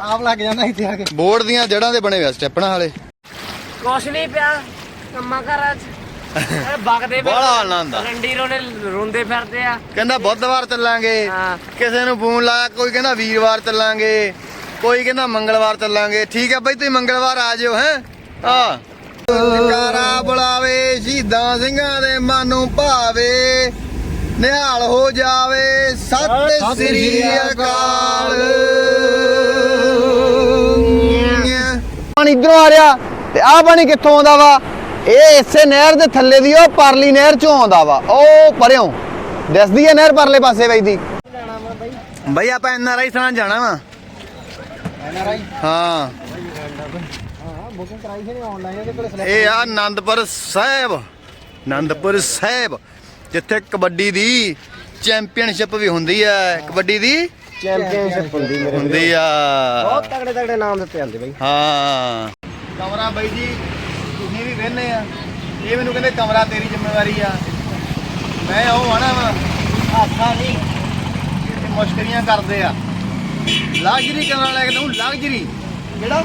ਆਪ ਲੱਗ ਜਾਂਦਾ ਇੱਥੇ ਆ ਕੇ। ਬੋਰਡ ਦੀਆਂ ਜੜਾਂ ਦੇ ਬਣੇ ਹੋਏ ਆ ਸਟੈਪਣਾ ਵਾਲੇ। ਕੁਛ ਨਹੀਂ ਪਿਆ ਕੰਮਾਂ ਘਰਾਂ ਚ। ਬਗਦੇ ਬੜਾ ਆਨੰਦ ਆ। ਰੰਡੀ ਰੋਣੇ ਰੋਂਦੇ ਫਿਰਦੇ ਆ। ਕਹਿੰਦਾ ਬੁੱਧਵਾਰ ਚੱਲਾਂਗੇ। ਕਿਸੇ ਨੂੰ ਫੋਨ ਲਾਇਆ ਕੋਈ ਕਹਿੰਦਾ ਵੀਰਵਾਰ ਚੱਲਾਂਗੇ। ਕੋਈ ਕਹਿੰਦਾ ਮੰਗਲਵਾਰ ਚੱਲਾਂਗੇ। ਠੀਕ ਹੈ ਬਈ ਤੁਸੀਂ ਮੰਗਲਵਾਰ ਆ ਜਿਓ ਹੈ? ਆ ਜਕਾਰਾ ਬੁਲਾਵੇ ਸ਼ਹੀਦਾਂ ਸਿੰਘਾਂ ਦੇ ਮਨ ਨੂੰ ਭਾਵੇ। ਨਿਹਾਲ ਹੋ ਜਾਵੇ ਸਤਿ ਸ੍ਰੀ ਅਕਾਲ। ਪਾਣੀ ਇਧਰੋਂ ਆ ਰਿਹਾ ਤੇ ਆਹ ਪਾਣੀ ਕਿੱਥੋਂ ਆਉਂਦਾ ਵਾ? ਇਹ ਇਸੇ ਨਹਿਰ ਦੇ ਥੱਲੇ ਦੀ ਉਹ ਪਰਲੀ ਨਹਿਰ ਚੋਂ ਆਉਂਦਾ ਵਾ। ਉਹ ਪਰਿਓਂ ਦਿਸਦੀ ਹੈ ਨਹਿਰ ਪਰਲੇ ਪਾਸੇ ਬਈ ਦੀ। ਬਈ ਆਪਾਂ ਐਨ ਆਰ ਆਈ ਥਾਂ ਜਾਣਾ ਵਾ। ਐਨਆਰਆਈ ਹਾਂ। ਹਾਂ ਬੁਕਿੰਗ ਕਰਾਈ ਸੀ ਆਨਲਾਈਨ ਇਹਦੇ ਕੋਲੇ ਇਹ ਆ ਆਨੰਦਪੁਰ ਸਾਹਿਬ। ਆਨੰਦਪੁਰ ਸਾਹਿਬ। ਜਿੱਥੇ ਕਬੱਡੀ ਦੀ ਚੈਂਪੀਅਨਸ਼ਿਪ ਵੀ ਹੁੰਦੀ ਹੈ। ਕਬੱਡੀ ਦੀ ਚੈਂਪੀਅਨਸ਼ਿਪ ਹੁੰਦੀ ਮੇਰੇ ਹੁੰਦੀ ਆ। ਬਹੁਤ ਤਗੜੇ ਤਗੜੇ ਨਾਮ ਦਿੱਤੇ ਜਾਂਦੇ ਬਈ। ਹਾਂ। ਕਮਰਾ ਬਾਈ ਜੀ ਤੁਸੀਂ ਵੀ ਵੇਹਨੇ ਆ। ਇਹ ਮੈਨੂੰ ਕਹਿੰਦੇ ਕਮਰਾ ਤੇਰੀ ਜ਼ਿੰਮੇਵਾਰੀ ਆ। ਮੈਂ ਉਹ ਆਣਾ ਵਾ ਹਾਸਾ ਨਹੀਂ। ਇਹ ਮੁਸ਼ਕਰੀਆਂ ਕਰਦੇ ਆ। ਲਾਗਜਰੀ ਕਮਰਾ ਲੈ ਕੇ ਦਊਂ ਲਾਗਜਰੀ ਕਿਹੜਾ?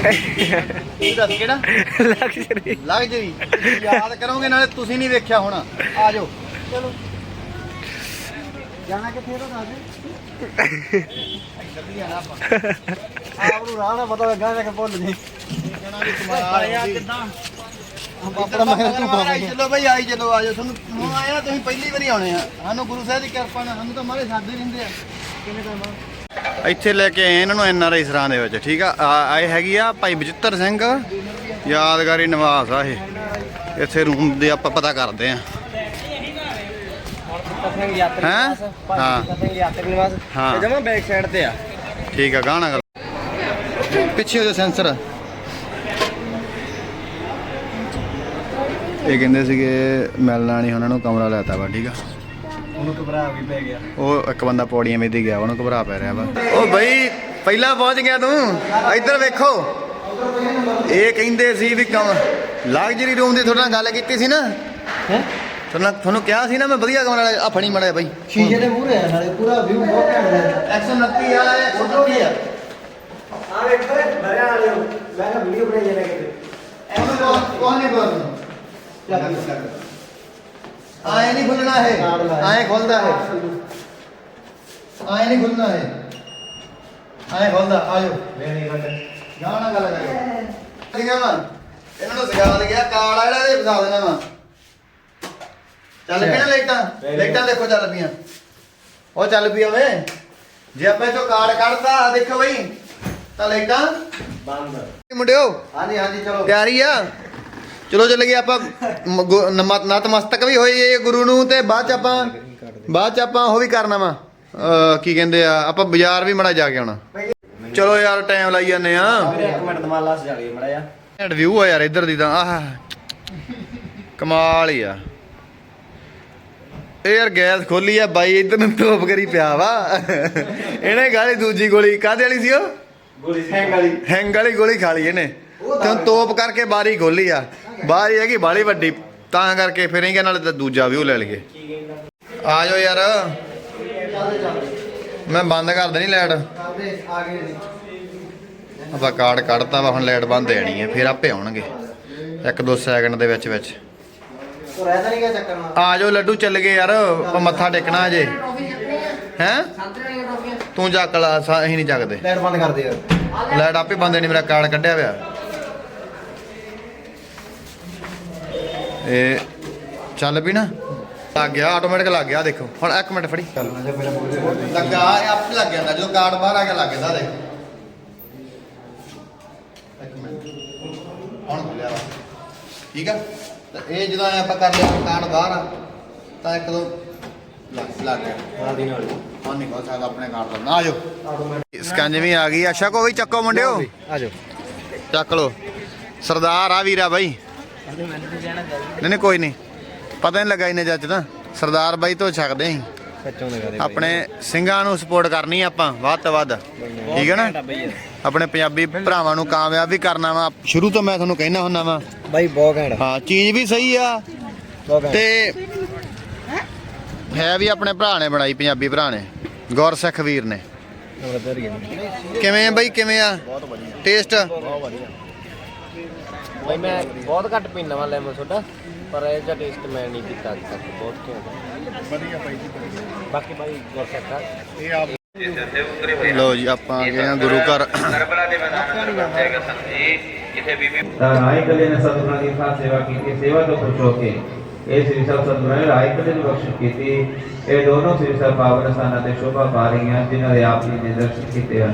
ਤੂੰ ਦੱਸ ਕਿਹੜਾ? ਲਗਜ਼ਰੀ ਲਾਗਜਰੀ ਯਾਦ ਕਰੋਗੇ ਨਾਲੇ ਤੁਸੀਂ ਨਹੀਂ ਵੇਖਿਆ ਹੋਣਾ। ਆ ਜਾਓ। ਚਲੋ। ਜਾਣਾ ਕਿੱਥੇ ਇਹਦਾ ਦੱਸ ਦੇ। ਇੱਧਰ ਵੀ ਜਾਣਾ ਆਪਾਂ। ਆਪ ਨੂੰ ਰਾਹ ਨਾ ਪਤਾ ਲੱਗਾ ਜਾ ਕੇ ਭੁੱਲ ਜੇ ਜਾਣਾ ਵੀ ਕਮਾਲ ਕਿੱਦਾਂ? ਆਪਣਾ ਮਹਿਲ ਤੂੰ ਆਈ ਚਲੋ ਭਾਈ ਆਈ ਚਲੋ ਤੁਹਾਨੂੰ ਆਇਆ ਤੁਸੀਂ ਪਹਿਲੀ ਵਾਰੀ ਆਉਣੇ ਆ। ਸਾਨੂੰ ਗੁਰੂ ਸਾਹਿਬ ਦੀ ਕਿਰਪਾ ਨਾਲ ਸਾਨੂੰ ਤਾਂ ਮਾਰੇ ਸਾਦੇ ਰਹਿੰਦੇ ਆ। ਕਿੰਨੇ ਟਾਈਮ ਇੱਥੇ ਲੈ ਕੇ ਆਏ ਇਹਨਾਂ ਨੂੰ ਐਨ ਆਰ ਆਈ ਸਰਾਂ ਦੇ ਵਿੱਚ, ਠੀਕ ਆ? ਆਏ ਹੈਗੀ ਆ ਭਾਈ ਬਚਿੱਤਰ ਸਿੰਘ, ਯਾਦਗਾਰੀ ਨਿਵਾਸ ਆ ਇਹ। ਇੱਥੇ ਰੂਮ ਦੇ ਆਪਾਂ ਪਤਾ ਕਰਦੇ ਆ। ਹਾਂ। ਹਾਂ। ਜਮਾ ਬੈਕ ਸਾਈਡ ਤੇ ਆ ਠੀਕ ਆ, ਗਾਣਾ ਪਿੱਛੇ ਉਹਦੇ ਸੈਂਸਰ। ਇਹ ਕਹਿੰਦੇ ਸੀਗੇ, ਮਿਲਣਾ ਨਹੀਂ ਉਹਨਾਂ ਨੂੰ ਕਮਰਾ ਲੈਤਾ ਵਾ, ਠੀਕ ਆ? ਉਹਨੂੰ ਘਬਰਾ ਵੀ ਪੈ ਗਿਆ। ਉਹ ਇੱਕ ਬੰਦਾ ਪੌੜੀਆਂ ਵਿੱਚ ਦੀ ਗਿਆ ਉਹਨੂੰ ਘਬਰਾ ਪੈ ਰਿਹਾ ਵਾ। ਉਹ ਬਈ ਪਹਿਲਾਂ ਪਹੁੰਚ ਗਿਆ ਤੂੰ। ਇੱਧਰ ਵੇਖੋ। ਇਹ ਕਹਿੰਦੇ ਸੀ ਵੀ ਕਮ ਲਗਜ਼ਰੀ ਰੂਮ ਦੀ ਤੁਹਾਡੇ ਗੱਲ ਕੀਤੀ ਸੀ ਨਾ? ਹੈ? ਤੁਹਾਨੂੰ ਤੁਹਾਨੂੰ ਕਿਹਾ ਸੀ ਨਾ ਮੈਂ ਵਧੀਆ ਕਮਰਾ ਆ ਫੜੀ ਮੜਿਆ ਬਾਈ। ਸ਼ੀਸ਼ੇ ਦੇ ਮੂਹਰੇ ਆ ਨਾਲੇ ਪੂਰਾ ਵਿਊ ਬਹੁਤ ਘੈਂਟ ਹੈ। 129 ਆ 130 ਆ? ਆ ਵੇਖੋ ਭਰਿਆ ਵਾਲੇ ਮੈਂ ਵੀਡੀਓ ਬਣਾਈ ਜਾਣਾ ਕਿਤੇ। ਐਵੇਂ ਕੋਹ ਨਹੀਂ ਬੋਲਣਾ ਆਏ ਨਹੀਂ ਖੁੱਲਣਾ ਹੈ ਆਏ ਖੁੱਲਦਾ ਹੈ ਆਏ ਨਹੀਂ ਖੁੱਲਣਾ ਹੈ ਆਏ ਖੁੱਲਦਾ ਆਜੋ ਵੈਰੀ ਗੁੱਡ ਗਾਣਾ ਗੱਲ ਕਰਿਓ। ਠੀਕ ਵਾ ਇਹਨਾਂ ਨੂੰ ਸਿਖਾ ਗਿਆ ਕਾਲਾ ਜਿਹੜਾ ਇਹ ਫਸਾ ਦੇਣਾ ਵਾ। ਚੱਲ ਪਈਆਂ ਲਾਈਟਾਂ? ਲਾਈਟਾਂ ਦੇਖੋ ਚੱਲ ਪਈਆਂ। ਉਹ ਚੱਲ ਪਈ ਓਏ। ਜੇ ਆਪਾਂ ਇਹ ਤੋਂ ਕਾਰਡ ਕੱਢਤਾ ਦੇਖੋ ਬਈ। ਤਾਂ ਲਾਈਟਾਂ। ਬੰਦ। ਮੁੰਡਿਓ। ਹਾਂਜੀ ਹਾਂਜੀ ਚਲੋ। ਤਿਆਰੀ ਆ? ਚਲੋ ਚੱਲ ਗਏ ਆਪਾਂ ਮ- ਗੁ- ਨਮ- ਨਤਮਸਤਕ ਵੀ ਹੋਈਏ ਗੁਰੂ ਨੂੰ ਤੇ ਬਾਅਦ ਚ ਆਪਾਂ ਬਾਅਦ ਚ ਆਪਾਂ ਉਹ ਵੀ ਕਰਨਾ ਵਾ। ਅਹ ਕੀ ਕਹਿੰਦੇ ਆ ਆਪਾਂ ਬਾਜ਼ਾਰ ਵੀ ਮੜਾ ਜਾ ਕੇ ਆਉਣਾ। ਚਲੋ ਯਾਰ ਟਾਈਮ ਲਾਈ ਜਾਂਦੇ ਆ। ਵੀਰੇ ਇੱਕ ਮਿੰਟ ਦਮਾਲਾ ਸਜਾ ਲਈ ਮੜਾ ਜਾ ਐਂਡ ਵਿਊ ਆ ਯਾਰ ਇੱਧਰ ਦੀ ਤਾਂ ਆਹ। ਕਮਾਲ ਹੀ ਆ। ਇਹ ਯਾਰ ਗੈਸ ਖੋਲੀ ਆ ਬਾਈ ਇੱਧਰ ਨੂੰ ਤੋਪ ਕਰੀ ਪਿਆ ਵਾ। ਇਹਨੇ ਗਾਲੀ ਦੂਜੀ ਗੋਲੀ ਕਾਹਦੇ ਵਾਲੀ ਸੀ ਉਹ? ਗੋਲੀ ਸਿੰਘ ਵਾਲੀ। ਹੈਂਗ ਵਾਲੀ ਗੋਲੀ ਖਾ ਲਈ ਇਹਨੇ। ਤੇ ਹੁਣ ਤੋਪ ਕਰਕੇ ਬਾਰੀ ਖੋਲੀ ਆ। ਬਾਰੀ ਹੈਗੀ ਬਾਲੀ ਵੱਡੀ। ਤਾਂ ਕਰਕੇ ਫਿਰ ਇਹ ਨਾਲ ਤਾਂ ਦੂਜਾ ਵਿਊ ਲੈ ਲਈਏ। ਆ ਜਾਓ ਯਾਰ। ਮੈਂ ਬੰਦ ਕਰ ਦੇਣੀ ਲਾਈਟ ਆਪਾਂ ਕਾਰਡ ਕੱਢਤਾ ਵਾ ਹੁਣ ਲਾਈਟ ਬੰਦ ਜਾਣੀ ਹੈ ਫਿਰ ਆਪੇ ਆਉਣਗੇ। ਇੱਕ ਦੋ ਸੈਕਿੰਡ ਦੇ ਵਿੱਚ ਵਿੱਚ। ਆ ਜਾਓ ਲੱਡੂ ਚੱਲ ਗਏ ਯਾਰ। ਆਪਾਂ ਮੱਥਾ ਟੇਕਣਾ ਅਜੇ ਹੈ? ਤੂੰ ਚੱਕ ਲਾ ਅਸੀਂ ਨਹੀਂ ਚੱਕਦੇ। ਲਾਈਟ ਬੰਦ ਕਰ ਦੇ ਯਾਰ। ਲਾਈਟ ਆਪੇ ਬੰਦ ਨਹੀਂ ਮੇਰਾ ਕਾਰਡ ਕੱਢਿਆ ਪਿਆ। ਇਹ ਚੱਲ ਵੀ ਨਾ। ਲੱਗ ਗਿਆ ਆਟੋਮੈਟਿਕ ਲੱਗ ਗਿਆ ਦੇਖੋ। ਹੁਣ ਇੱਕ ਮਿੰਟ ਫੜੀ। ਲੱਗਾ ਇਹ ਆਪੇ ਲੱਗ ਜਾਂਦਾ ਜਦੋਂ ਕਾਰਡ ਬਾਹਰ ਆ ਗਿਆ ਲੱਗ ਜਾਂਦਾ ਦੇਖ। ਇੱਕ ਮਿੰਟ। ਹੁਣ ਖੁੱਲਿਆ ਵਾ। ਠੀਕ ਆ? ਤਾਂ ਇਹ ਜਦੋਂ ਆਪਾਂ ਕਰ ਲਿਆ ਕਾਰਡ ਬਾਹਰ ਆ ਤਾਂ ਇੱਕ ਦੋ ਲੱਗ ਲੱਗ ਗਿਆ। ਨਾਲ ਦੀ ਨਾਲ। ਹੁਣ ਨਹੀਂ ਕੋਲ ਸਕਦਾ ਆਪਣੇ ਕਾਰਡ ਦਾ। ਆ ਜਾਓ ਸਕੰਜਵੀ ਆ ਗਈ। ਅੱਛਾ ਕੋ ਵੀ ਚੱਕੋ ਮੁੰਡਿਓ। ਆ ਜਾਓ ਚੱਕ ਲੋ ਸਰਦਾਰ ਆ ਵੀਰਾ ਬਾਈ। ਨਹੀਂ ਨਹੀਂ ਕੋਈ ਨਹੀਂ। ਪਤਾ ਨਹੀਂ ਲੱਗਾ ਇਹਨੇ ਜੱਜ ਤਾਂ ਸਰਦਾਰ ਬਾਈ ਤੋਂ ਛਕਦੇ ਦੇ ਆਪਣੇ ਸਿੰਘਾਂ ਨੂੰ ਸਪੋਰਟ ਕਰਨੀ ਆਪਾਂ ਵੱਧ ਤੋਂ ਵੱਧ। ਠੀਕ ਹੈ ਨਾ? ਆਪਣੇ ਪੰਜਾਬੀ ਭਰਾਵਾਂ ਨੂੰ ਕਾਮਯਾਬ ਵੀ ਕਰਨਾ ਵਾ। ਸ਼ੁਰੂ ਤੋਂ ਮੈਂ ਤੁਹਾਨੂੰ ਕਹਿਣਾ ਹੁੰਦਾ ਵਾ। ਬਾਈ ਬਹੁਤ ਘੈਂਟ ਹਾਂ ਚੀਜ਼ ਵੀ ਸਹੀ ਆ। ਤੇ ਹੈ ਵੀ ਆਪਣੇ ਭਰਾ ਨੇ ਬਣਾਈ ਪੰਜਾਬੀ ਭਰਾ ਨੇ। ਗੁਰਸਿੱਖ ਵੀਰ ਨੇ। ਕਿਵੇਂ ਆ ਬਾਈ ਕਿਵੇਂ ਆ? ਬਹੁਤ ਵਧੀਆ। ਟੇਸਟ ਬਹੁਤ ਵਧੀਆ। ਬਈ ਮੈਂ ਬਹੁਤ ਘੱਟ ਪੀਂਦਾ ਵਾਂ ਲੈਮਨ ਸੋਡਾ ਪਰ ਇਹ ਜਿਹਾ ਟੇਸਟ ਮੈਂ ਨਹੀਂ ਪੀਤਾ ਅੱਜ ਤੱਕ ਬਹੁਤ ਘੈਂਟ ਵਧੀਆ ਬਾਈ ਜੀ ਬਾਕੀ ਬਾਈ ਗੁਰਸਿੱਖਾ ਇਹ ਆਪ ਲੋ ਜੀ ਆਪਾਂ ਆ ਗਏ ਆ ਗੁਰੂ ਘਰ। ਤਾਂ ਰਾਏ ਕਲੇ ਨੇ ਸਤਿਗੁਰਾਂ ਦੀ ਖਾਸ ਸੇਵਾ ਕੀਤੀ ਸੇਵਾ ਤੋਂ ਖੁਸ਼ ਹੋ ਕੇ ਇਹ ਸ੍ਰੀ ਸਾਹਿਬ ਸਤਿਗੁਰਾਂ ਨੇ ਰਾਏ ਕਲੇ ਦੀ ਬਖਸ਼ਿਸ਼ ਕੀਤੀ। ਇਹ ਦੋਨੋਂ ਸ੍ਰੀ ਸਾਹਿਬ ਪਾਵਨ ਸਥਾਨਾਂ ਤੇ ਸ਼ੋਭਾ ਪਾ ਰਹੀਆਂ ਜਿਨ੍ਹਾਂ ਦੇ ਆਪ ਜੀ ਨੇ ਦਰਸ਼ਨ ਕੀਤੇ ਹਨ।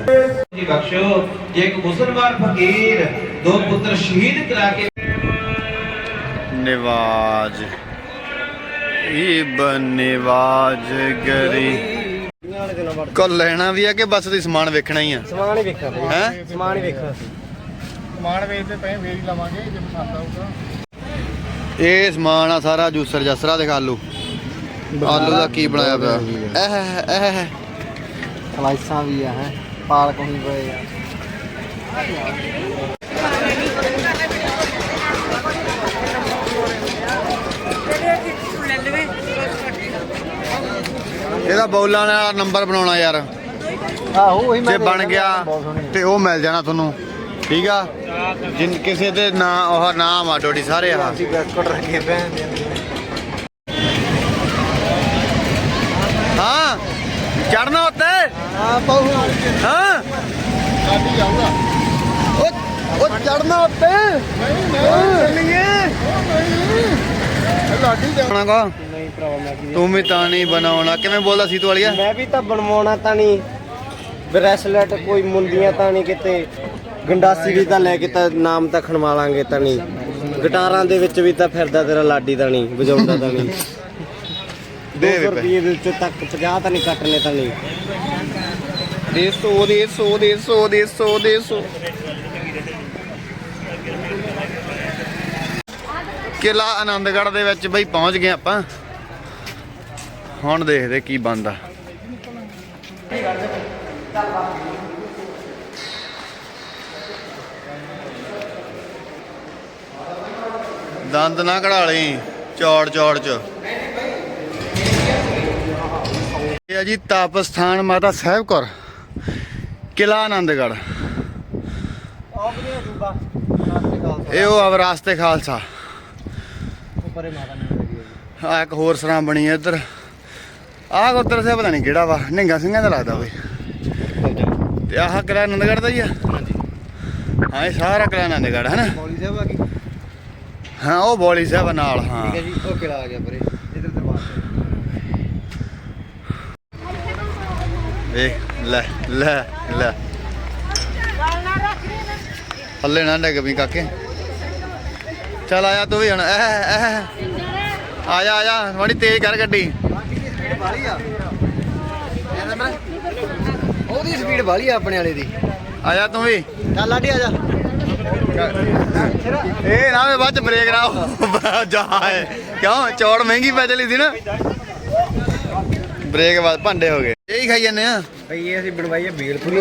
ਜੀ ਬਖਸ਼ੋ ਜੇ ਇੱਕ ਮੁਸਲਮਾਨ ਫਕੀਰ ਦੋ ਪੁੱਤਰ ਸ਼ਹੀਦ ਕਰਾ ਕੇ ਨਿਵਾਜ। ਇਬਨ ਨਿਵਾਜ ਗਰੀ। ਕੋ ਲੈਣਾ ਵੀ ਆ ਕਿ ਬਸ ਤੁਸੀਂ ਸਮਾਨ ਵੇਖਣਾ ਹੀ ਆ? ਸਮਾਨ ਹੀ ਵੇਖਣਾ ਹੈ? ਸਮਾਨ ਹੀ ਵੇਖਣਾ ਸਮਾਨ ਵੇਚਦੇ ਪਏ ਫੇਰ ਹੀ ਲਵਾਂਗੇ ਜੇ ਪਸੰਦ ਆਊਗਾ। ਇਹ ਸਮਾਨ ਆ ਸਾਰਾ ਜੂਸਰ ਜਸਰਾ ਦੇ ਆਲੂ ਆਲੂ ਦਾ ਕੀ ਬਣਾਇਆ ਪਿਆ? ਇਹ ਇਹ ਸਲਾਈਸਾਂ ਵੀ ਆ ਹੈ। ਪਾਲਕ ਹੋਈ ਪਏ ਆ। ਇਹਦਾ ਬੌਲਾਂ ਵਾਲਾ ਨੰਬਰ ਬਣਾਉਣਾ ਯਾਰ। ਆਹੋ ਉਹੀ ਜੇ ਬਣ ਗਿਆ ਤੇ ਉਹ ਮਿਲ ਜਾਣਾ ਤੁਹਾਨੂੰ। ਠੀਕ ਆ? ਜਿਨ ਕਿਸੇ ਦੇ ਨਾਂ ਉਹ ਨਾਮ ਆ ਡੋਡੀ ਸਾਰੇ ਆ। ਅਸੀਂ ਬਿਸਕੁਟ ਰੱਖੇ ਪਏ ਹਾਂ? ਚੜਨਾ ਉੱਤੇ? ਆ ਬਹੁ ਹਾਂ ਲਾਡੀ ਆਊਗਾ ਉਹ ਉਹ ਚੜਨਾ ਉੱਤੇ? ਚੱਲੀਏ। ਲਾਡੀ ਦੇ ਬਣਾਗਾ ਨਹੀਂ ਭਰਾਵਾ ਮੈਂ ਕੀ ਤੂੰ ਵੀ ਤਾਂ ਨਹੀਂ ਬਣਾਉਣਾ। ਕਿਵੇਂ ਬੋਲਦਾ ਸੀ ਤੂੰ ਵਾਲੀਆ? ਮੈਂ ਵੀ ਤਾਂ ਬਣਵਾਉਣਾ ਤਾਂ ਨਹੀਂ। ਬ੍ਰੈਸਲੇਟ ਕੋਈ ਮੁੰਦੀਆਂ ਤਾਂ ਨਹੀਂ ਕਿਤੇ। ਗੰਡਾਸੀ ਵੀ ਤਾਂ ਲੈ ਕੇ ਤਾਂ ਨਾਮ ਤਾਂ ਖਣਵਾ ਲਾਂਗੇ ਤਾਂ ਨਹੀਂ। ਗਿਟਾਰਾਂ ਦੇ ਵਿੱਚ ਵੀ ਤਾਂ ਫਿਰਦਾ ਤੇਰਾ ਲਾਡੀ ਤਾਂ ਨਹੀਂ ਵਜਾਉਂਦਾ ਤਾਂ ਨਹੀਂ। ਦੇ 200 ਦੇ ਰੁਪਏ ਦੇ ਵਿੱਚ ਤੱਕ 50 ਤਾਂ ਨਹੀਂ ਕੱਟਨੇ ਤਾਂ ਨਹੀਂ। ਦੇ 100 ਦੇ 100 ਦੇ 100 ਦੇ 100 ਦੇ 100 ਕਿਲਾ ਆਨੰਦਗੜ੍ਹ ਦੇ ਵਿੱਚ ਬਈ ਪਹੁੰਚ ਗਏ ਆਪਾਂ। ਹੁਣ ਦੇਖਦੇ ਕੀ ਬਣਦਾ। ਦੰਦ ਨਾ ਕਢਾ ਲਈ ਚੌੜ ਚੌੜ ਚ। ਇਹ ਆ ਜੀ ਤਪ ਸਥਾਨ ਮਾਤਾ ਸਾਹਿਬ ਕੌਰ ਕਿਲਾ ਆਨੰਦਗੜ੍ਹ। ਇਹ ਉਹ ਆ ਵਿਰਾਸਤੇ ਖਾਲਸਾ। ਉੱਪਰੇ ਮਾਤਾ ਨੇ ਆ ਇੱਕ ਹੋਰ ਸਰਾਂ ਬਣੀ ਹੈ ਇੱਧਰ। ਆਹ ਗੁਰਦੁਆਰਾ ਸਾਹਿਬ ਪਤਾ ਨਹੀਂ ਕਿਹੜਾ ਵਾ ਨਿੰਗਾ ਸਿੰਘਾਂ ਦਾ ਲੱਗਦਾ ਬਈ ਤੇ ਆਹ ਕਿਲਾ ਆਨੰਦਗੜ੍ਹ ਦਾ ਹੀ ਆ। ਹਾਂ ਇਹ ਸਾਰਾ ਕਿਲਾ ਆਨੰਦਗੜ੍ਹ ਹੈ ਨਾ ਮੌਲੀ ਸਾਹਿਬ ਆ ਗਈ? ਹਾਂ ਉਹ ਬੋਲੀ ਸਾਹਿਬ ਨਾਲ ਹਾਂ। ਠੀਕ ਹੈ ਜੀ ਉਹ ਕਿਲਾ ਆ ਗਿਆ ਪਰੇ ਇਧਰ ਦਰਬਾਰ ਵੇਖ ਲੈ ਲੈ ਲੈ। ਹੱਲੇ ਨਾ ਡਿੱਗ ਵੀ ਕਾਕੇ। ਚੱਲ ਆਇਆ ਤੂੰ ਵੀ ਹੁਣ। ਐ ਐ ਆ ਜਾ ਆ ਜਾ ਥੋੜੀ ਤੇਜ਼ ਕਰ ਗੱਡੀ। ਉਹਦੀ ਸਪੀਡ ਵਾਲੀ ਆ ਆਪਣੇ ਵਾਲੇ ਦੀ। ਆ ਜਾ ਤੂੰ ਵੀ। ਚੱਲ ਲਾਡੀ ਆ ਜਾ। ਇਹ ਨਾ ਵੇ ਬਾਅਦ ਚ ਬ੍ਰੇਕ ਨਾ ਜਾ ਹੈ ਕਿਉਂ? ਚੌੜ ਮਹਿੰਗੀ ਪੈ ਚਲੀ ਸੀ ਨਾ। ਬ੍ਰੇਕ ਬਾਅਦ ਭਾਂਡੇ ਹੋ ਗਏ। ਇਹ ਹੀ ਖਾਈ ਜਾਂਦੇ ਆ। ਭਈ ਇਹ ਅਸੀਂ ਬਣਵਾਈ ਆ ਬੇਲਪੁਰੀ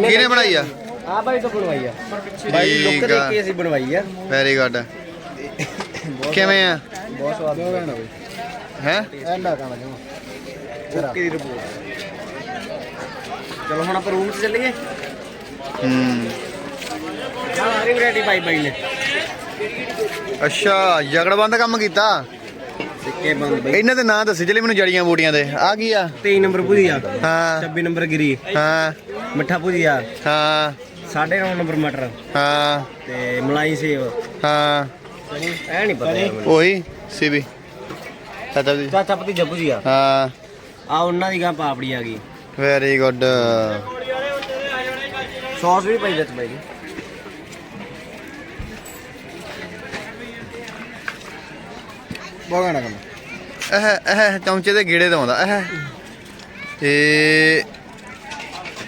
ਕਿਹਨੇ ਬਣਾਈ ਆ? ਆ ਬਾਈ ਤੋਂ ਬਣਵਾਈ ਆ। ਬਾਈ ਲੁੱਕ ਆ। ਕੇ ਅਸੀਂ ਬਣਵਾਈ ਆ। ਵੈਰੀ ਗੁੱਡ ਕਿਵੇਂ ਆ? ਬਹੁਤ ਸਵਾਦ ਬਣਾਉਣਾ ਬਈ ਹੈ ਐਂਡਾ ਕਾ ਲੱਗਿਆ ਓਕੇ ਦੀ ਰਿਪੋਰਟ ਚਲੋ ਹੁਣ ਆਪਾਂ ਰੂਮ 'ਚ ਚੱਲੀਏ। ਹੂੰ। ਹਾਂ ਰਿੰਗ ਰੈਡੀ ਬਾਈ ਬਾਈ ਨੇ। ਅੱਛਾ ਜਗੜਬੰਦ ਕੰਮ ਕੀਤਾ? ਸਿੱਕੇ ਬੰਦ ਬਈ। ਇਹਨਾਂ ਦੇ ਨਾਂ ਦੱਸੀ ਜਿਹੜੇ ਮੈਨੂੰ ਜੜੀਆਂ ਬੂਟੀਆਂ ਦੇ। ਆ ਕੀ ਆ? 23 ਨੰਬਰ ਭੁਜੀਆ। ਹਾਂ। 26 ਨੰਬਰ ਗਿਰੀ। ਹਾਂ। ਮਿੱਠਾ ਭੁਜੀਆ। ਹਾਂ। 9.5 ਨੰਬਰ ਮਟਰ। ਹਾਂ। ਤੇ ਮਲਾਈ ਸੇਵ ਹਾਂ। ਐ ਨਹੀਂ ਪਤਾ ਯਾਰ ਮੈਨੂੰ। ਉਹੀ ਸੀਬੀ। ਚਾਚਾ ਜੀ। ਚਾਚਾ ਪਤੀ ਜੱਬੂ ਜੀ ਆ। ਹਾਂ। ਆ ਉਹਨਾਂ ਦੀ ਗਾਂ ਪਾਪੜੀ ਆ ਗਈ। ਵੈਰੀ ਗੁੱਡ ਸੌਸ ਵੀ ਪਈ ਵਿੱਚ ਬਾਈ ਜੀ। ਬਹੁਤ ਗਾਣਾ ਕੰਮ। ਇਹ ਇਹ ਚਮਚੇ ਦੇ ਗੇੜੇ ਦਵਾਉਂਦਾ ਇਹ। ਇਹ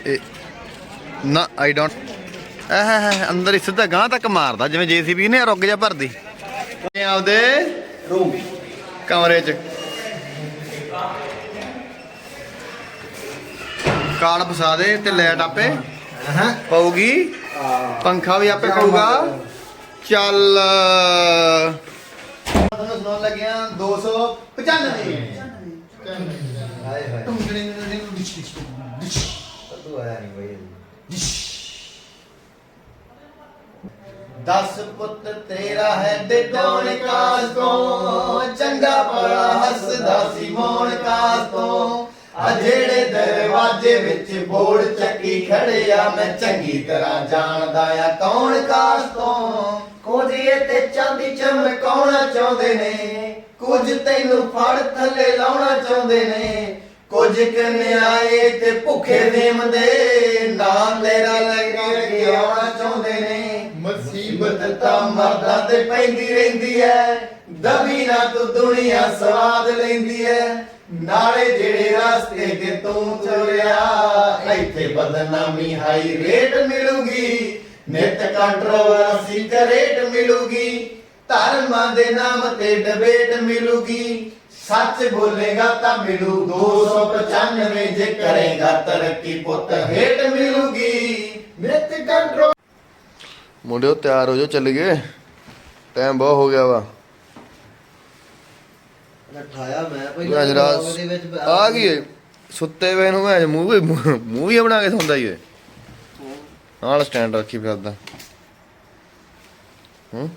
ਇਹ ਨਾ ਆਈ ਡੋਂਟ ਇਹ ਅੰਦਰ ਹੀ ਸਿੱਧਾ ਗਾਂ ਤੱਕ ਮਾਰਦਾ ਜਿਵੇਂ ਜੀਸੀਬੀ ਨੇ ਰੁੱਗ ਜਾ ਭਰਦੀ। ਇਹ ਆਪਦੇ ਰੂਮ ਕਮਰੇ 'ਚ। ਕਾਲ ਫਸਾ ਦੇ ਤੇ ਲਾਈਟ ਆਪੇ। ਪਊਗੀ। ਪੰਖਾ ਵੀ ਆਪੇ ਪਊਗਾ। ਚੱਲ। ਤੁਹਾਨੂੰ ਸੁਣਾਉਣ ਲੱਗਿਆ 295 ਹਾਏ ਹਾਏ। ਤੂੰ ਆਇਆ ਨਹੀਂ ਬਈ। ਦਸ ਪੁੱਤ ਤੇਰਾ ਹੈ ਡਡੋਣ ਕਾਸ ਤੋਂ? ਚੰਗਾ ਭਲਾ ਹੱਸਦਾ ਸੀ ਮੋਣ ਕਾਸ ਤੋਂ। ਆ ਜਿਹੜੇ ਦਰਵਾਜ਼ੇ ਵਿੱਚ ਬੋੜ ਚੱਕੀ ਖੜਿਆ ਮੈਂ ਚੰਗੀ ਤਰ੍ਹਾਂ ਜਾਣਦਾ ਆ ਕੌਣ ਕਾਸ ਤੋਂ। ਕੁਝ ਤੇ ਚਾਂਦੀ ਚਮਕਾਉਣਾ ਚਾਹੁੰਦੇ ਨੇ, ਕੁਝ ਤੈਨੂੰ ਫੜ ਥੱਲੇ ਲਾਉਣਾ ਚਾਹੁੰਦੇ ਨੇ। ਕੁਝ ਕਨਿਆਏ ਤੇ ਭੁੱਖੇ ਦੇਮਦੇ ਨਾਂ ਤੇਰਾ ਲਗਾ ਕੇ ਆਉਣਾ ਚਾਹੁੰਦੇ ਨੇ। ਮੁਸੀਬਤ ਤਾਂ ਮਰਦਾਂ ਤੇ ਪੈਂਦੀ ਰਹਿੰਦੀ ਐ। ਦਬੀ ਨਾ ਤੂੰ ਦੁਨੀਆ ਸਵਾਦ ਲੈਂਦੀ ਐ। ਨਾਲੇ ਜਿਹੜੇ ਰਸਤੇ ਤੇ ਤੂੰ ਚੱਲਿਆ ਇੱਥੇ ਬਦਨਾਮੀ ਹਾਈ ਰੇਟ ਮਿਲੂਗੀ। ਨਿਤ ਕੰਟਰੋਵਰਸੀ ਕਰੇਟ ਮਿਲੂਗੀ। ਧਰਮਾਂ ਦੇ ਨਾਮ ਤੇ ਡਿਬੇਟ ਮਿਲੂਗੀ। ਸੱਚ ਬੋਲੇਗਾ ਤਾਂ ਮਿਲੂ 295 ਜੇ ਕਰੇਗਾ ਤਰੱਕੀ ਪੁੱਤ ਹੇਟ ਮਿਲੂਗੀ। ਨਿਤ ਕੰਟਰੋ ਮੁੰਡਿਓ ਤਿਆਰ ਹੋ ਜਾਓ ਚੱਲ ਗਏ ਟਾਈਮ ਬਹੁਤ ਹੋ ਗਿਆ ਵਾ। ਠਾਇਆ ਮੈਂ ਰਾਤ ਆ ਗਈ। ਸੁੱਤੇ ਵੇ ਨੂੰ ਭੈਣ ਮੂੰਹ ਵੀ ਮੂੰਹ ਵੀ ਬਣਾ ਕੇ ਸੌਂਦਾ ਹੀ ਏ। ਨਾਲ ਸਟੈਂਡ ਰੱਖੀ ਫਿਰਦਾ ਹੂੰ।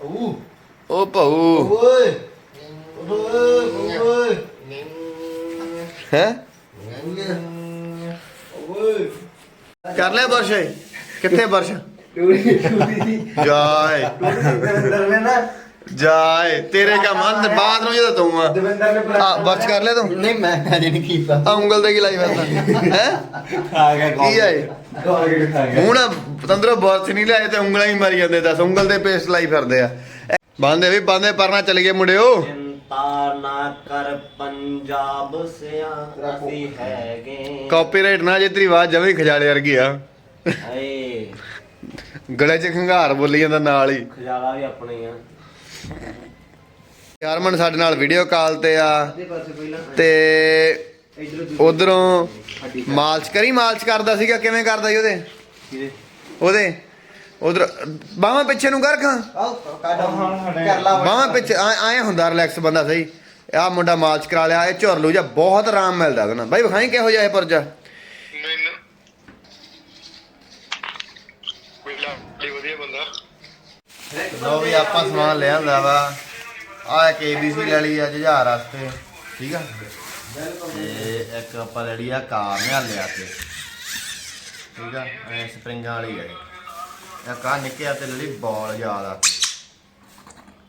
ਓ ਓ ਭਾਊ। ਓਏ। ਓਏ ਓਏ। ਹੈ? ਓਏ। ਕਰ ਲਿਆ ਬਰਸ਼ ਕਿੱਥੇ ਬਰਸ਼? ਜਾਏ। ਜਾਏ। ਤੇਰੇ ਕਾ ਮਨ ਬਾਤ ਨੂੰ ਜਦੋਂ ਤੂੰ ਆ। ਆ ਬਰਸ਼ ਕਰ ਲਿਆ ਤੂੰ? ਨਹੀਂ ਮੈਂ ਨਹੀਂ ਕੀਤਾ। ਆ ਉਂਗਲ ਤੇ ਕੀ ਲਾਈ ਫਿਰਦਾ? ਹੈ? ਆ ਗਿਆ ਕੀ ਆਏ ਹੁਣ ਪਤੰਦਰੋਂ ਬਰਸ਼ ਨਹੀਂ ਲਿਆਏ ਤੇ ਉਂਗਲਾਂ ਹੀ ਮਾਰੀ ਜਾਂਦੇ ਦੱਸ ਉਂਗਲ ਤੇ ਪੇਸਟ ਲਾਈ ਫਿਰਦੇ ਆ। ਬੰਦੇ ਵੀ ਬੰਦੇ ਪਰਨਾ ਚੱਲ ਗਏ ਮੁੰਡਿਓ। ਚਿੰਤਾ ਨਾ ਕਰ ਪੰਜਾਬ ਸਿਆ ਅਸੀਂ ਹੈਗੇ। ਕਾਪੀਰਾਈਟ ਨਾ ਜੇ ਤੇਰੀ ਆਵਾਜ਼ ਜਵੇਂ ਖਜਾਲੇ ਵਰਗੀ ਆ। ਏ ਗਲੇ 'ਚ ਖੰਗਾਰ ਬੋਲੀ ਜਾਂਦਾ ਨਾਲ ਹੀ। ਖਜਾਲਾ ਵੀ ਆਪਣੇ ਆ। ਯਾਰਮਨ ਸਾਡੇ ਨਾਲ ਵੀਡੀਓ ਕਾਲ ਤੇ ਆ। ਤੇ ਉਧਰੋਂ ਮਾਲਚ ਕਰੀ। ਮਾਲਚ ਕਰਦਾ ਸੀਗਾ ਕਿਵੇਂ ਕਰਦਾ ਸੀ ਉਹਦੇ? ਕਿਹਦੇ? ਉਹਦੇ? ਉਧਰ ਬਾਹਾਂ ਪਿੱਛੇ ਨੂੰ ਕਰ ਖਾਂ। ਬਾਹਾਂ ਪਿੱਛੇ ਆਏ ਹੁੰਦਾ ਰਿਲੈਕਸ ਬੰਦਾ ਸਹੀ। ਆ ਮੁੰਡਾ ਮਾਲਚ ਕਰਾ ਲਿਆ ਇਹ ਝੁਰਲੂ ਜਾਂ ਬਹੁਤ ਆਰਾਮ ਮਿਲਦਾ ਉਹਦੇ ਨਾਲ। ਬਾਈ ਵਿਖਾਈ ਕਿਹੋ ਜਿਹਾ ਇਹ ਪੁਰਜਾ? ਮੈਨੂੰ ਕੋਈ ਲਾੜੀ ਵਧੀਆ ਬੰਦਾ। ਲੋ ਵੀ ਆਪਾਂ ਸਮਾਨ ਲੈ ਆਂਦਾ ਵਾ। ਆ ਇੱਕ ਏਬੀਸੀ ਲੈ ਲਈ ਆ ਵਾਸਤੇ। ਠੀਕ ਆ? ਤੇ ਇੱਕ ਆਪਾਂ ਲੈ ਲਈ ਆ ਕਾਰ ਨਿਹਾਲ ਲਿਆ ਤੇ ਠੀਕ ਆ? ਐ ਸਪਰਿੰਗਾਂ ਵਾਲੀ ਆ ਇਹ। ਇੱਕ ਆ ਨਿੱਕੇ ਆ ਤੇ ਲੈ ਲਈ ਬਾਲ ਜ਼ਿਆਦਾ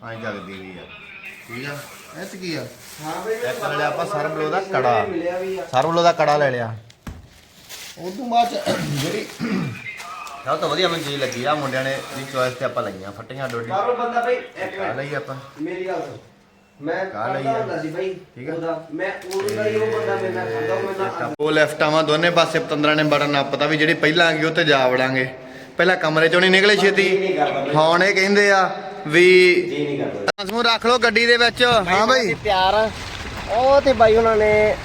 ਐਂ ਜਗਦੀ ਵੀ ਆ। ਠੀਕ ਆ? ਇਹ ਤੇ ਕੀ ਆ? ਹਾਂ ਬਈ ਇੱਕ ਲੈ ਲਿਆ ਆਪਾਂ ਸਰਬਲੋ ਦਾ ਕੜਾ। ਸਰਬਲੋ ਦਾ ਕੜਾ ਲੈ ਲਿਆ। ਉਹ ਤੋਂ ਬਾਅਦ 'ਚ ਜਿਹੜੀ ਸਭ ਤੋਂ ਵਧੀਆ ਮੈਨੂੰ ਚੀਜ਼ ਲੱਗੀ ਆ ਮੁੰਡਿਆਂ ਨੇ ਦੀ ਚੋਇਸ ਤੇ ਆਪਾਂ ਲਈਆਂ ਫੱਟੀਆਂ ਡੋਡੀ ਮਾਰੋ ਬੰਦਾ ਬਈ? ਇੱਕ ਆ ਮਿੰਟ। ਲਈ ਆਪਾਂ? ਮੇਰੀ ਗੱਲ ਸੁਣ। ਮੈਂ ਕਾਹ ਲਈ ਕਰਦਾ ਆ? ਹੁੰਦਾ ਸੀ ਬਈ ਠੀਕ ਆ। ਉਹਦਾ। ਮੈਂ ਉਹਦਾ ਹੀ ਉਹ ਬੰਦਾ ਮੇਰੇ ਨਾਲ ਖਾਂਦਾ ਉਹ ਮੇਰੇ ਨਾਲ ਉਹ ਲੈਫਟ ਆਵਾਂ ਦੋਨੇ ਪਾਸੇ ਪਤੰਦਰਾਂ ਨੇ ਬਟਨ ਨੱਪਤਾ ਵੀ ਜਿਹੜੀ ਪਹਿਲਾਂ ਆ ਗਈ ਉਹ ਤੇ ਜਾ ਵੜਾਂਗੇ। ਪਹਿਲਾਂ ਕਮਰੇ ਚੋਂ ਨਹੀਂ ਨਿਕਲੇ ਛੇਤੀ। ਹੁਣ ਇਹ ਕਹਿੰਦੇ ਆ ਵੀ ਜੀ ਨਹੀਂ ਕਰਦਾ ਟਰਾਂਸਮੋ ਰੱਖ ਲਓ ਗੱਡੀ ਦੇ ਵਿੱਚ। ਹਾਂ ਬਈ ਪਿਆਰ ਆ। ਉਹ ਤੇ ਬਾਈ ਉਹਨਾਂ ਨੇ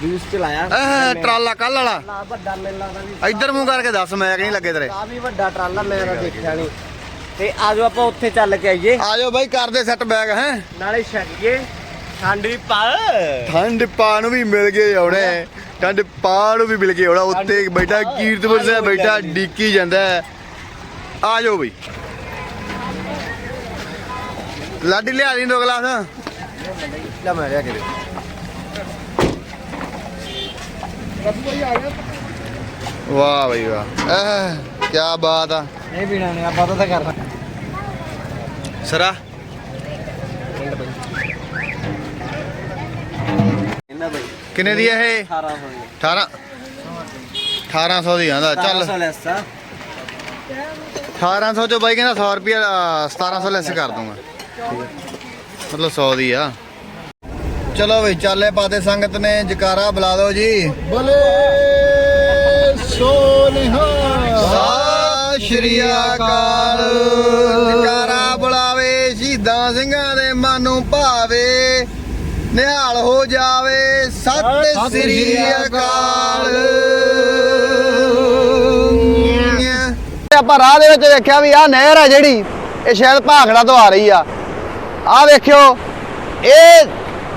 ਜੂਸ ਚਲਾਇਆ। ਇਹ ਟਰਾਲਾ ਕੱਲ ਵਾਲਾ। ਵੱਡਾ ਵੀ ਇੱਧਰ ਮੂੰਹ ਕਰਕੇ ਦੱਸ ਮੈਂ ਕਹੀਂ ਲੱਗੇ ਤੇਰੇ। ਕਾਫੀ ਵੱਡਾ ਟਰਾਲਾ ਮੈਂ ਤਾਂ ਦੇਖਿਆ ਨਹੀਂ। ਤੇ ਆਜੋ ਆਪਾਂ ਉੱਥੇ ਚੱਲ ਕੇ ਆਈਏ। ਆਜੋ ਬਾਈ ਕਰਦੇ ਸੈੱਟ ਬੈਗ ਹੈ। ਨਾਲੇ ਛੱਡੀਏ ਠੰਡ ਵੀ ਪਾ। ਠੰਡ ਪਾ ਨੂੰ ਵੀ ਮਿਲ ਗਏ ਹੁਣੇ। ਠੰਡ ਪਾ ਨੂੰ ਵੀ ਮਿਲ ਗਏ ਹੋਣਾ ਉੱਤੇ ਬੈਠਾ ਕੀਰਤਪੁਰ ਸਾਹਿਬ ਬੈਠਾ ਡੀਕੀ ਜਾਂਦਾ। ਆ ਜਾਓ ਬਈ। ਲਾਡੀ ਲਿਆ ਦੀ ਦੋ ਗਲਾਸ। ਲੈ ਮੈਂ ਲਿਆ ਕੇ ਦੇ। ਵਾਹ ਬਈ ਵਾਹ। ਇਹ ਕੀ ਬਾਤ ਆ। ਨਹੀਂ ਪੀਣਾ ਨਹੀਂ ਆਪਾਂ ਤਾਂ ਕਰਨਾ। ਸਰਾ। ਬਈ? ਕਿੰਨੇ ਦੀ ਹੈ ਇਹ? 18 ਹੋ 18 1800 ਦੀ ਆਂਦਾ ਚੱਲ। 1700 ਲੈਸਾ 1800 ਚੋਂ ਬਾਈ ਕਹਿੰਦਾ 100 ਰੁਪਿਆ 1700 ਲੈਸ ਕਰ ਦੂੰਗਾ। ਮਤਲਬ 100 ਦੀ ਆ। ਚਲੋ ਬਈ ਚਾਲੇ ਪਾਦੇ ਸੰਗਤ ਨੇ ਜਕਾਰਾ ਬੁਲਾ ਦਿਓ ਜੀ। ਬਲੇ ਸੋਨਿਹਾ ਸਤਿ ਸ਼੍ਰੀ ਅਕਾਲ। ਜਕਾਰਾ ਬੁਲਾਵੇ ਸ਼ਹੀਦਾਂ ਸਿੰਘਾਂ ਦੇ ਮਨ ਨੂੰ ਭਾਵੇ। ਨਿਹਾਲ ਹੋ ਜਾਵੇ ਸਤਿ ਸ਼੍ਰੀ ਅਕਾਲ। ਆਪਾਂ ਰਾਹ ਦੇ ਵਿੱਚ ਵੇਖਿਆ ਵੀ ਆਹ ਨਹਿਰ ਆ ਜਿਹੜੀ ਇਹ ਸ਼ਾਇਦ ਭਾਖੜਾ ਤੋਂ ਆ ਰਹੀ ਆ। ਆਹ ਵੇਖਿਓ ਇਹ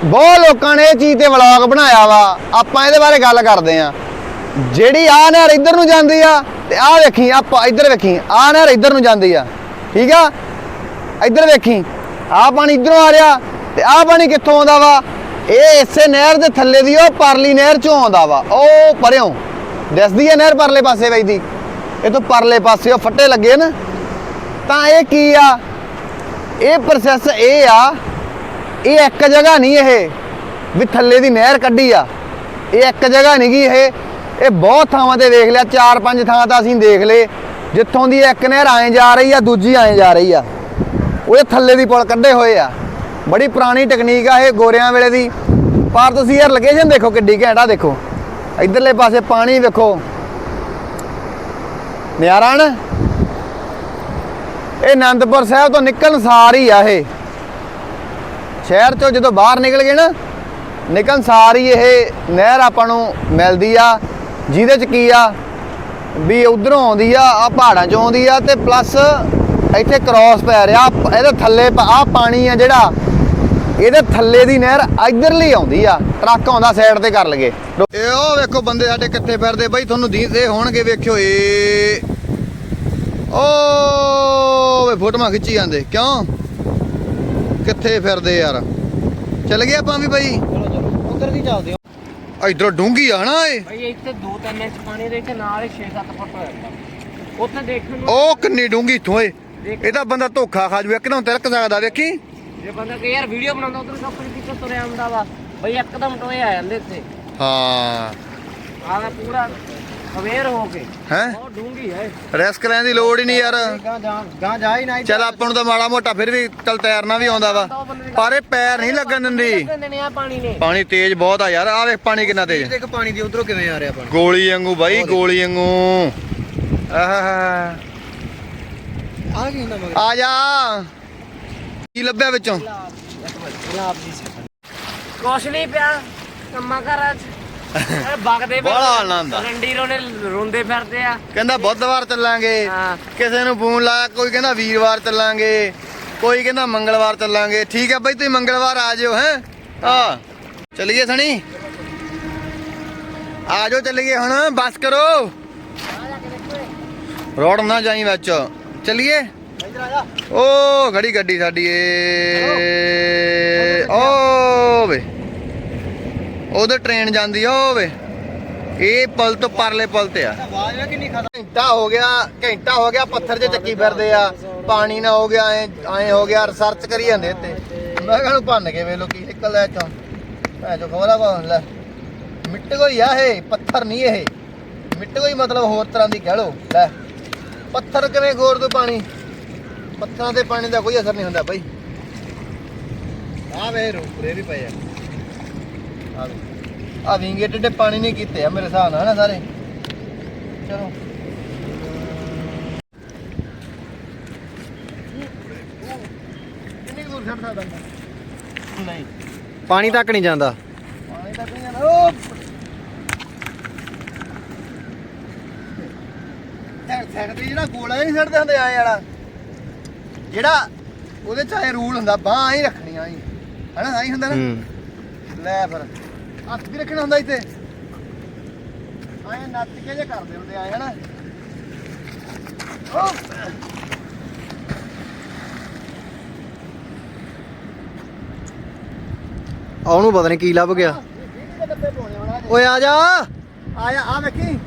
ਬਹੁਤ ਲੋਕਾਂ ਨੇ ਇਹ ਚੀਜ਼ ਤੇ ਵਲੌਗ ਬਣਾਇਆ ਵਾ। ਆਪਾਂ ਇਹਦੇ ਬਾਰੇ ਗੱਲ ਕਰਦੇ ਆ। ਜਿਹੜੀ ਆ ਨਹਿਰ ਇੱਧਰ ਨੂੰ ਜਾਂਦੀ ਆ ਤੇ ਆ ਵੇਖੀ ਆਪਾਂ ਇੱਧਰ ਵੇਖੀ ਆ ਨਹਿਰ ਇੱਧਰ ਨੂੰ ਜਾਂਦੀ ਆ। ਠੀਕ ਆ? ਇੱਧਰ ਵੇਖੀ ਆ ਪਾਣੀ ਇੱਧਰੋਂ ਆ ਰਿਹਾ ਤੇ ਆਹ ਪਾਣੀ ਕਿੱਥੋਂ ਆਉਂਦਾ ਵਾ? ਇਹ ਇਸੇ ਨਹਿਰ ਦੇ ਥੱਲੇ ਦੀ, ਉਹ ਪਰਲੀ ਨਹਿਰ ਚੋਂ ਆਉਂਦਾ ਵਾ। ਉਹ ਪਰਿਓਂ। ਦਿਸਦੀ ਆ ਨਹਿਰ ਪਰਲੇ ਪਾਸੇ ਵਜਦੀ ਇਹ ਤੋਂ ਪਰਲੇ ਪਾਸੇ ਉਹ ਫੱਟੇ ਲੱਗੇ ਨਾ। ਤਾਂ ਇਹ ਕੀ ਆ? ਇਹ ਪ੍ਰੋਸੈਸ ਇਹ ਆ, ਇਹ ਇੱਕ ਜਗ੍ਹਾ ਨਹੀਂ ਇਹ, ਵੀ ਥੱਲੇ ਦੀ ਨਹਿਰ ਕੱਢੀ ਆ। ਇਹ ਇੱਕ ਜਗ੍ਹਾ ਨਹੀਂ ਗੀ ਇਹ। ਇਹ ਬਹੁਤ ਥਾਵਾਂ ਤੇ ਵੇਖ ਲਿਆ, ਚਾਰ ਪੰਜ ਥਾਂ ਤਾਂ ਅਸੀਂ ਦੇਖ ਲਏ। ਜਿੱਥੋਂ ਦੀ ਇੱਕ ਨਹਿਰ ਆਏ ਜਾ ਰਹੀ ਆ, ਦੂਜੀ ਆਏ ਜਾ ਰਹੀ ਆ। ਉਹਦੇ ਥੱਲੇ ਦੀ ਪੁਲ ਕੱਢੇ ਹੋਏ ਆ। ਬੜੀ ਪੁਰਾਣੀ ਟੈਕਨੀਕ ਆ ਇਹ ਗੋਰਿਆਂ ਵੇਲੇ ਦੀ। ਪਰ ਤੁਸੀਂ ਯਾਰ ਲੋਕੇਸ਼ਨ ਦੇਖੋ ਕਿੱਡੀ ਘੈਂਟ ਆ, ਦੇਖੋ। ਇਧਰਲੇ ਪਾਸੇ ਪਾਣੀ ਵੇਖੋ। ਨਿਆਰਾ ਨਾ। ਇਹ ਆਨੰਦਪੁਰ ਸਾਹਿਬ ਤੋਂ ਨਿਕਲਣ ਸਾਰ ਹੀ ਆ ਇਹ। ਸ਼ਹਿਰ ਚੋਂ ਜਦੋਂ ਬਾਹਰ ਨਿਕਲ ਗਏ ਨਾ, ਨਿਕਲਣ ਸਾਰ ਹੀ ਇਹ ਨਹਿਰ ਆਪਾਂ ਨੂੰ ਮਿਲਦੀ ਆ, ਜਿਹਦੇ ਚ ਕੀ ਆ? ਵੀ ਉਧਰੋਂ ਆਉਂਦੀ ਆ ਆ ਪਹਾੜਾਂ ਚੋਂ ਆਉਂਦੀ ਆ ਤੇ ਪਲੱਸ ਇੱਥੇ ਕ੍ਰਾਸ ਪੈ ਰਿਹਾ ਇਹਦੇ ਥੱਲੇ ਆ ਪਾਣੀ ਆ ਜਿਹੜਾ ਇਹਦੇ ਥੱਲੇ ਦੀ ਨਹਿਰ ਇਧਰਲੀ ਆਉਂਦੀ ਆ ਟਰੱਕ ਆਉਂਦਾ ਸਾਈਡ ਤੇ ਕਰ ਲਗੇ। ਇਹ ਉਹ ਵੇਖੋ ਬੰਦੇ ਸਾਡੇ ਕਿੱਥੇ ਫਿਰਦੇ ਬਈ ਤੁਹਾਨੂੰ ਦੀਦੇ ਹੋਣਗੇ ਵੇਖਿਓ ਏ। ਓ ਵੇ ਫੋਟੋਆਂ ਖਿੱਚੀ ਜਾਂਦੇ ਕਿਉਂ? ਕਿੱਥੇ ਫਿਰਦੇ ਯਾਰ? ਚੱਲ ਗਏ ਆਪਾਂ ਵੀ ਬਈ। ਚਲੋ ਚਲੋ ਉਧਰ ਦੀ ਚੱਲਦੇ ਹੋ। ਇਧਰੋਂ ਡੂੰਗੀ ਆ ਨਾ ਏ ਭਾਈ ਇੱਥੇ 2-3 ਇੰਚ ਪਾਣੀ ਦੇ ਇੱਥੇ ਨਾਲ ਹੀ 6-7 ਫੁੱਟ ਹੋ ਜਾਂਦਾ ਉੱਥੇ ਦੇਖਣ ਨੂੰ ਉਹ ਕਿੰਨੀ ਡੂੰਗੀ ਇੱਥੋਂ ਏ। ਇਹਦਾ ਬੰਦਾ ਧੋਖਾ ਖਾ ਜੂ ਤਿਲਕ ਸਕਦਾ ਵੇਖੀ? ਜੇ ਬੰਦਾ ਕਿ ਯਾਰ ਵੀਡੀਓ ਬਣਾਉਂਦਾ ਉਧਰ ਕੱਪੜੇ ਪਿੱਛੇ ਤੁਰਿਆ ਆਉਂਦਾ ਵਾ। ਬਈ ਇੱਕਦਮ ਟੋਏ ਆ ਜਾਂਦੇ ਇੱਥੇ। ਹਾਂ। ਆਹ ਪੂਰਾ ਅਵੇਅਰ ਹੋ ਕੇ। ਹੈ? ਬਹੁਤ ਡੂੰਗੀ ਹੈ ਰਿਸਕ ਲੈਣ ਦੀ ਲੋੜ ਹੀ ਨਹੀਂ ਯਾਰ। ਗਾਂ ਜਾ ਗਾਂ ਜਾ ਹੀ ਨਾ ਚੱਲ ਆਪਾਂ ਨੂੰ ਤਾਂ ਮਾੜਾ ਮੋਟਾ ਫਿਰ ਵੀ ਚੱਲ ਤੈਰਨਾ ਵੀ ਆਉਂਦਾ ਵਾ। ਪਰ ਇਹ ਪੈਰ ਨਹੀਂ ਲੱਗਣ ਦਿੰਦੀ। ਨੇ। ਪਾਣੀ ਤੇਜ਼ ਬਹੁਤ ਆ ਯਾਰ। ਆ ਵੇਖ ਪਾਣੀ ਕਿੰਨਾ ਤੇਜ਼। ਦੇਖ ਪਾਣੀ ਦੀ ਉਧਰੋਂ ਕਿਵੇਂ ਆ ਰਿਹਾ ਪਾਣੀ। ਗੋਲੀ ਵਾਂਗੂ ਬਾਈ ਗੋਲੀ ਵਾਂਗੂ। ਆਹ ਆ ਕੀ ਹੁੰਦਾ ਮਗਰ ਆ ਜਾ ਕੀ ਲੱਭਿਆ ਵਿੱਚੋਂ? ਕੁਛ ਨਹੀਂ ਪਿਆ ਕੰਮਾਂ ਘਰਾਂ ਚ। ਬਗਦੇ ਬੜਾ ਆਨੰਦ ਆ। ਰੰਡੀ ਰੋਣੇ ਰੋਂਦੇ ਫਿਰਦੇ ਆ। ਕਹਿੰਦਾ ਬੁੱਧਵਾਰ ਚੱਲਾਂਗੇ। ਹਾਂ। ਕਿਸੇ ਨੂੰ ਫੋਨ ਲਾਇਆ ਕੋਈ ਕਹਿੰਦਾ ਵੀਰਵਾਰ ਚੱਲਾਂਗੇ। ਕੋਈ ਕਹਿੰਦਾ ਮੰਗਲਵਾਰ ਚੱਲਾਂਗੇ। ਠੀਕ ਹੈ ਬਾਈ ਤੁਸੀਂ ਮੰਗਲਵਾਰ ਆ ਜਿਓ ਹੈ? ਆ ਚੱਲੀਏ ਸਣੀ? ਆ ਜਾਓ ਚੱਲੀਏ ਹੁਣ। ਬਸ ਕਰੋ। ਰੋਡ ਨਾ ਜਾਈ ਵਿੱਚ। ਚੱਲੀਏ। ਓ, ਖੜੀ ਗੱਡੀ ਸਾਡੀ ਏ। ਓ ਵੇ। ਉਧਰ ਟ੍ਰੇਨ ਜਾਂਦੀ ਆ, ਓ ਵੇ। ਇਹ ਪੁਲ ਤੋਂ ਪਰਲੇ ਪੁਲ ਤੇ ਆ। ਘੰਟਾ ਹੋ ਗਿਆ, ਘੰਟਾ ਹੋ ਗਿਆ ਪੱਥਰ 'ਚ ਚੱਕੀ ਫਿਰਦੇ ਆ। ਪਾਣੀ ਨਾ ਹੋ ਗਿਆ, ਐ ਐ ਹੋ ਗਿਆ ਰਿਸਰਚ ਕਰੀ ਜਾਂਦੇ ਇੱਥੇ। ਮੈਂ ਕਹਿੰਦਾ ਭੰਨ ਕੇ ਵੇ ਲੋਕੀ ਨਿਕਲ ਐ ਚੋਂ। ਭੈ ਜੋ ਖਬਰਾ ਕੋ ਲੈ? ਮਿੱਟ ਕੋਈ ਆ ਇਹ? ਪੱਥਰ ਨਹੀਂ ਇਹ। ਮਿੱਟ ਕੋਈ ਮਤਲਬ ਹੋਰ ਤਰ੍ਹਾਂ ਦੀ ਕਹਿ ਲੋ ਲੈ। ਪੱਥਰ ਕਿਵੇਂ ਗੋਰ ਦੋ ਪਾਣੀ? ਪੱਥਰਾਂ ਤੇ ਪਾਣੀ ਦਾ ਕੋਈ ਅਸਰ ਨਹੀਂ ਹੁੰਦਾ ਬਾਈ। ਆ ਵੇ ਰੋਪਰੇ ਵੀ ਪਏ ਆ। ਆ ਵਿੰਗੇ ਟੇਡੇ ਪਾਣੀ ਨਹੀਂ ਕੀਤੇ ਆ ਮੇਰੇ ਹਿਸਾਬ ਨਾਲ ਨਾ ਸਾਰੇ। ਚਲੋ। ਕਿੰਨੀ ਦੂਰ ਛੱਡ ਸਕਦਾ ਨਹੀਂ। ਪਾਣੀ ਤੱਕ ਨਹੀਂ ਜਾਂਦਾ। ਪਾਣੀ ਤਾਂ ਨਹੀਂ ਜਾਣਾ ਉਹ ਤੇ ਜਿਹੜਾ ਗੋਲਾ ਨਹੀਂ ਛੱਡਦੇ ਹੁੰਦੇ ਆ ਵਾਲਾ। ਜਿਹੜਾ ਉਹਦੇ ਚ ਐ ਰੂਲ ਹੁੰਦਾ ਬਾਹ ਹੀ ਰੱਖਣੀ ਆ ਹਨਾ ਆਈ ਹੁੰਦਾ ਨਾ? ਲੈ ਫਿਰ ਹੱਥ ਵੀ ਰੱਖਣਾ ਹੁੰਦਾ ਇੱਥੇ। ਆਏ ਨੱਚ ਕੇ ਜੇ ਕਰਦੇ ਹੁੰਦੇ ਆਏ ਹਨਾ? ਉਹ ਉਹਨੂੰ ਪਤਾ ਨਹੀਂ ਕੀ ਲੱਭ ਗਿਆ। ਓਏ ਆ ਜਾ। ਆਇਆ ਆ ਵੇਖੀ।